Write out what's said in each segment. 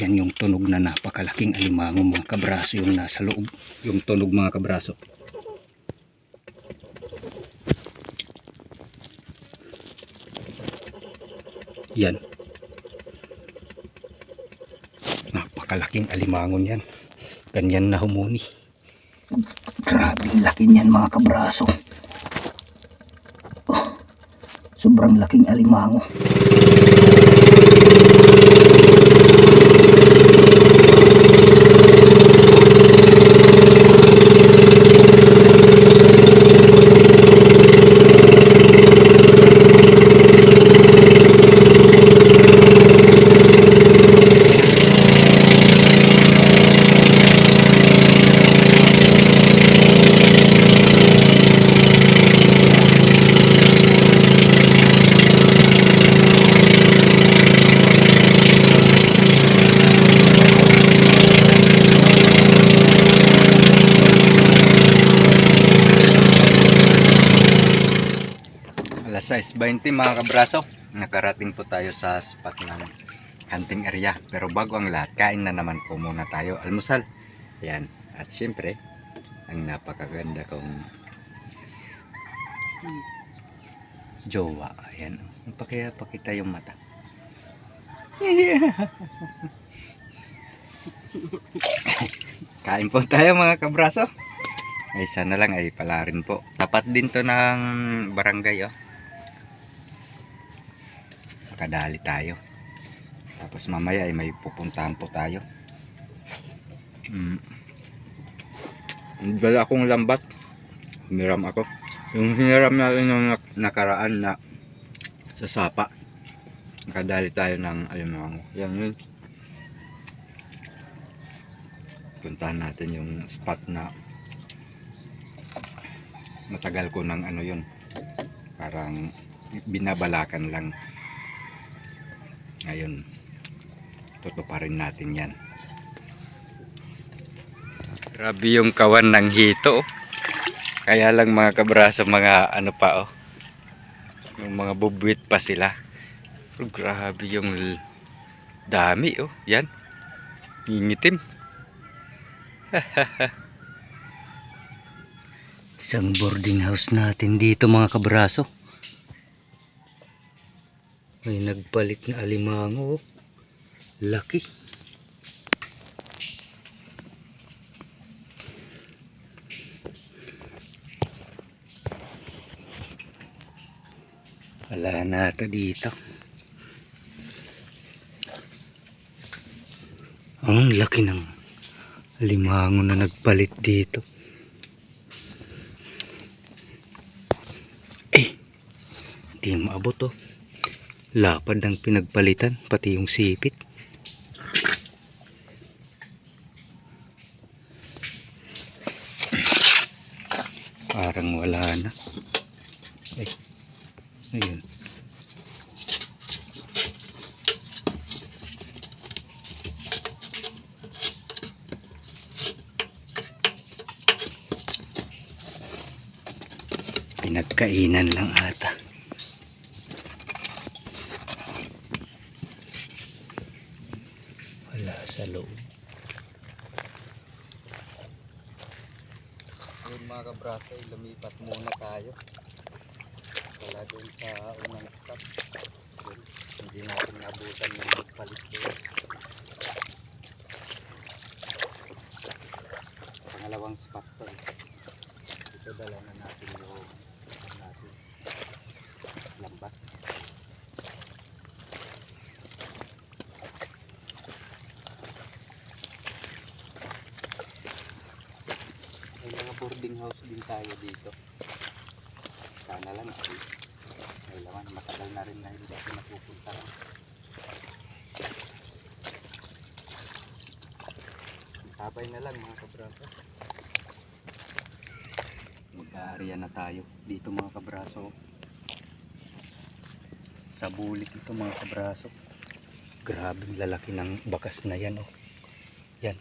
Yan yung tunog na napakalaking alimango mga kabraso yung nasa loob. Yung tunog mga kabraso. Yan. Napakalaking alimangon yan. Ganyan na humuni. Grabing laki niyan mga kabraso. Oh, sobrang laking alimango. Alas 6.20 mga kabraso, nakarating po tayo sa spot ng hunting area. Pero bago ang lahat, kain na naman po muna tayo. Almusal. Yan. At syempre, ang napakaganda kong jowa. Ayan. Pakaya pakita yung mata. Kain po tayo mga kabraso. Ay sana lang ay pala rin po. Tapat din to ng barangay oh. Makadali tayo. Tapos mamaya ay may pupuntahan po tayo. Mm. Dala akong lambat. Humiram ako. Yung hiniram natin nak- nakaraan na sa sapa. Nakadali tayo ng alimango. Yan yun. Puntahan natin yung spot na matagal ko ng ano yun. Parang binabalakan lang. Ngayon, tutuparin natin yan. Grabe yung kawan ng hito. oh. Kaya lang mga kabraso, mga ano pa oh. Yung mga bubuit pa sila. Grabe yung dami oh. Yan. Ngingitim. Isang boarding house natin dito mga kabraso. May nagpalit na alimango. oh. Laki. Wala na ata dito. Ang laki ng alimango na nagpalit dito. Eh, di maabot oh. Lapad ng pinagpalitan, pati yung sipit. Parang wala na. Ay, ayun. Pinagkainan lang ata. Wala sa loob. Yun kabrate, lumipat muna tayo. Wala doon sa unang stop. Hindi natin nabutan ng magpalit doon. Pangalawang spot to. eh. Ito dala na natin yung ano natin, lambat. May mga boarding house din tayo dito. Sana lang ay may. Matagal na rin na hindi ako napupunta. Tabay na lang mga kabraso. Mag-aarya na tayo dito mga kabraso. Sa bulik ito mga kabraso. Grabe lalaki ng bakas na yan oh. Yan.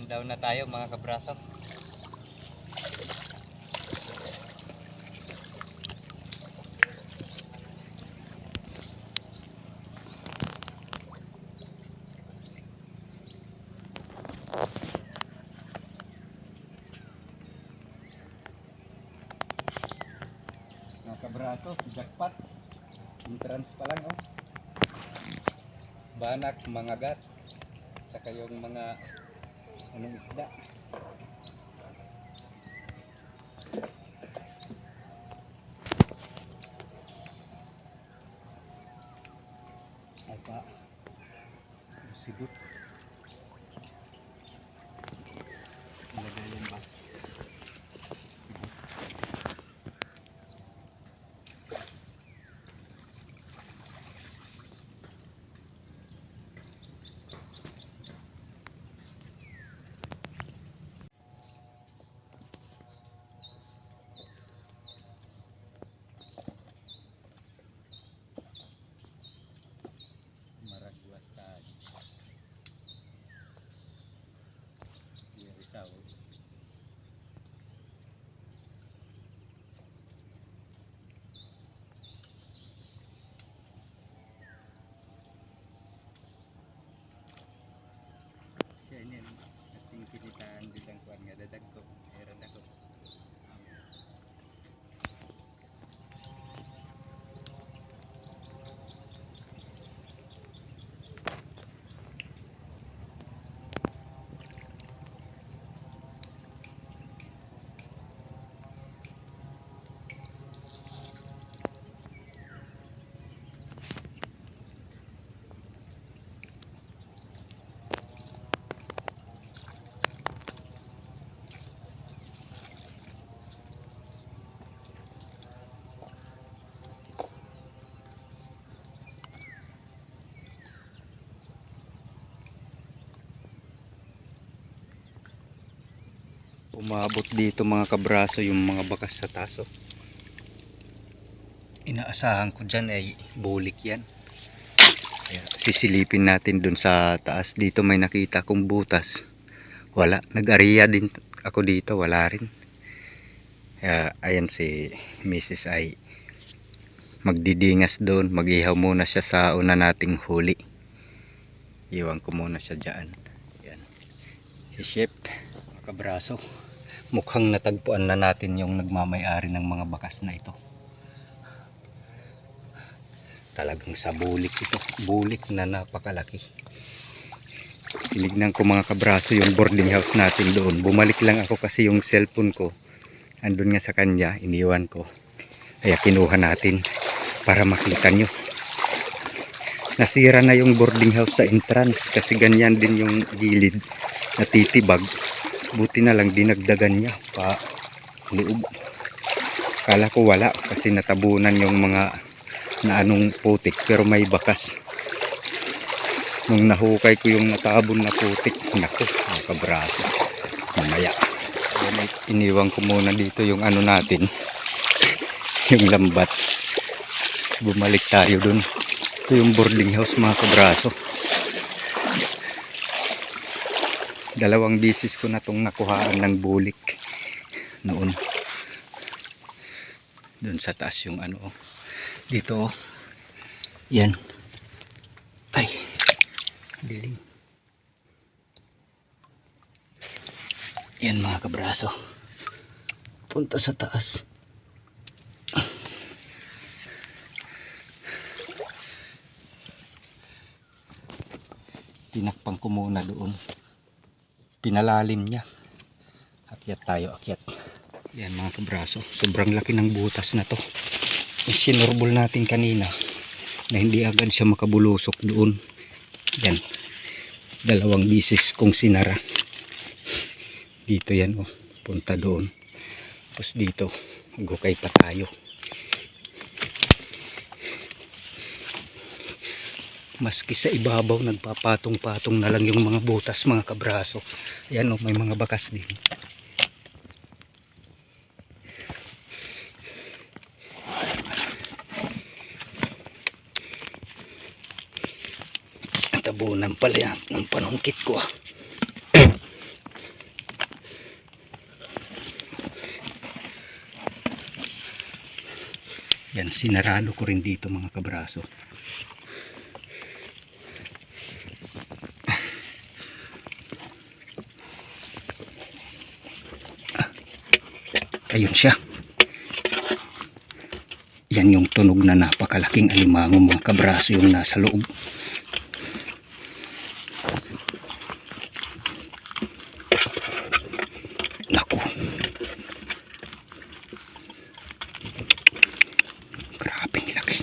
One down na tayo mga kabraso. Mga kabraso, jackpot. Entrance pa lang oh. Banak, mangagat. Tsaka yung mga anong isda. Umabot dito mga kabraso yung mga bakas sa taso. Inaasahan ko dyan ay bulik yan. Kaya sisilipin natin dun sa taas. Dito may nakita kong butas. Wala. Nag-ariya din ako dito. Wala rin. Kaya ayan si Mrs. ay magdidingas doon. Mag-ihaw muna siya sa una nating huli. Iwan ko muna siya dyan. Ayan. Si Chef kabraso mukhang natagpuan na natin yung nagmamayari ng mga bakas na ito. Talagang sa bulik ito. Bulik na napakalaki. Tinignan ko mga kabraso yung boarding house natin doon. Bumalik lang ako kasi yung cellphone ko andun nga sa kanya iniwan ko. Kaya kinuha natin para makita nyo. Nasira na yung boarding house sa entrance kasi ganyan din yung gilid natitibag buti na lang dinagdagan niya pa loob. Kala ko wala kasi natabunan yung mga na anong putik pero may bakas. Nung nahukay ko yung natabon na putik naku mga kabraso mamaya iniwan ko muna dito yung ano natin yung lambat. Bumalik tayo dun. Ito yung boarding house mga kabraso dalawang bisis ko na itong nakuhaan ng bulik. Noon. Doon sa taas yung ano oh. dito oh. yan. Ay. Dilim yan mga kabraso. Punta sa taas. Tinakpan ko muna doon pinalalim niya. Akyat tayo akyat. Yan mga kabraso. Sobrang laki ng butas na to. Sinurbol natin kanina na hindi agad siya makabulusok doon. Yan. Dalawang bisis kong sinara. Dito yan oh. Punta doon. Tapos dito gukay pa tayo maski sa ibabaw nagpapatong-patong na lang yung mga butas mga kabraso. Ayan o may mga bakas din. Tabunan pala yan ng panungkit ko ah. Yan sinarado ko rin dito mga kabraso. Ayun siya. Yan yung tunog na napakalaking alimango mga kabraso yung nasa loob. Naku. Grabing laki.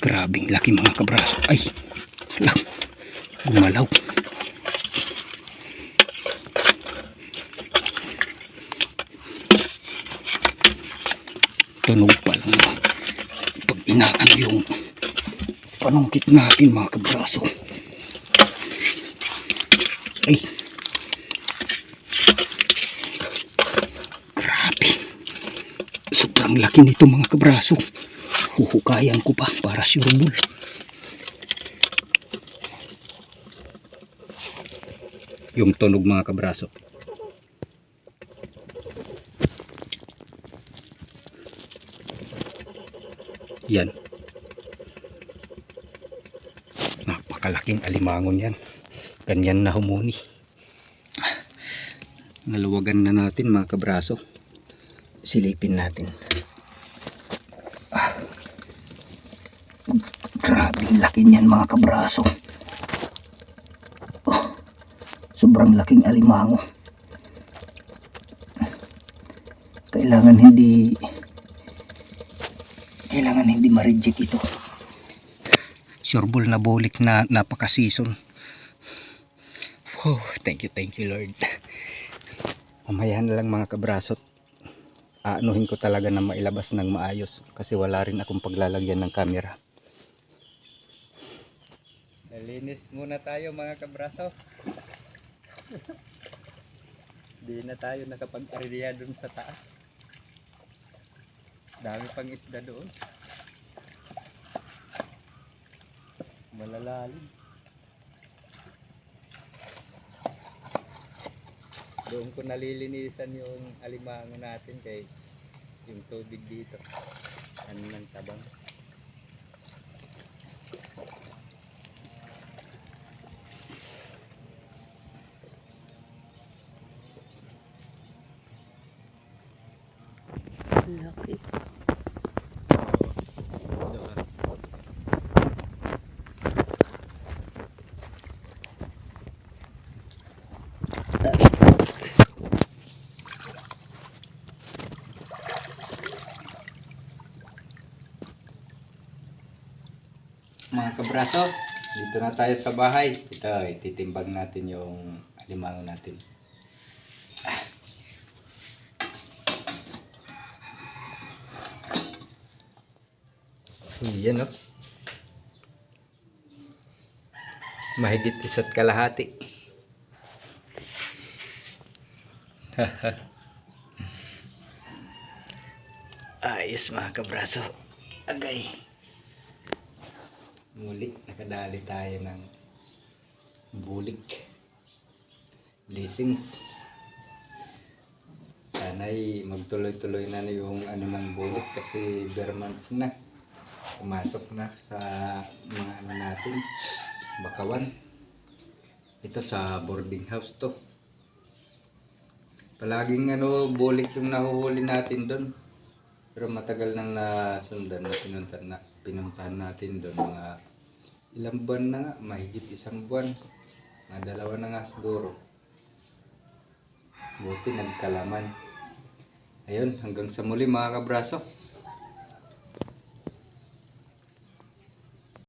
Grabing laki mga kabraso. Ay, hala. Gumalaw. Tunog pa lang. Pag inaan yung panungkit natin mga kabraso. Ay. Grabe. Sobrang laki nito mga kabraso. Huhukayan ko pa para sure bull. Yung tunog mga kabraso. Yan. Napakalaking alimangon yan. Ganyan na humuni. Naluwagan na natin mga kabraso. Silipin natin. Ah. Grabing laki niyan mga kabraso. Oh, sobrang laking alimango. Kailangan hindi kailangan hindi ma-reject ito. Sureball na bulik na napaka-season. Oh, thank you, thank you Lord. Mamaya na lang mga kabrasot. Aanuhin ko talaga na mailabas ng maayos kasi wala rin akong paglalagyan ng camera. Nalinis muna tayo mga kabraso. Di na tayo nakapag-area dun sa taas. Dami pang isda doon. Malalalim. Doon ko nalilinisan yung alimango natin kay yung tubig dito. Ano ng tabang. Laki. Kabraso, dito na tayo sa bahay. Ito, ititimbang natin yung alimango natin. Yan o. Mahigit isa't kalahati. Ayos mga kabraso. Agay. Muli, nakadali tayo ng bulik. Blessings. Sana'y magtuloy-tuloy na yung ano ng bulik kasi bare months na. Pumasok na sa mga ano natin bakawan. Ito sa boarding house to. Palaging ano bulik yung nahuhuli natin doon pero matagal nang nasundan na pinunta na pinuntahan natin doon mga ilang buwan na nga mahigit isang buwan. Mga dalawa na nga siguro. Buti nagkalaman. Ayun hanggang sa muli mga kabraso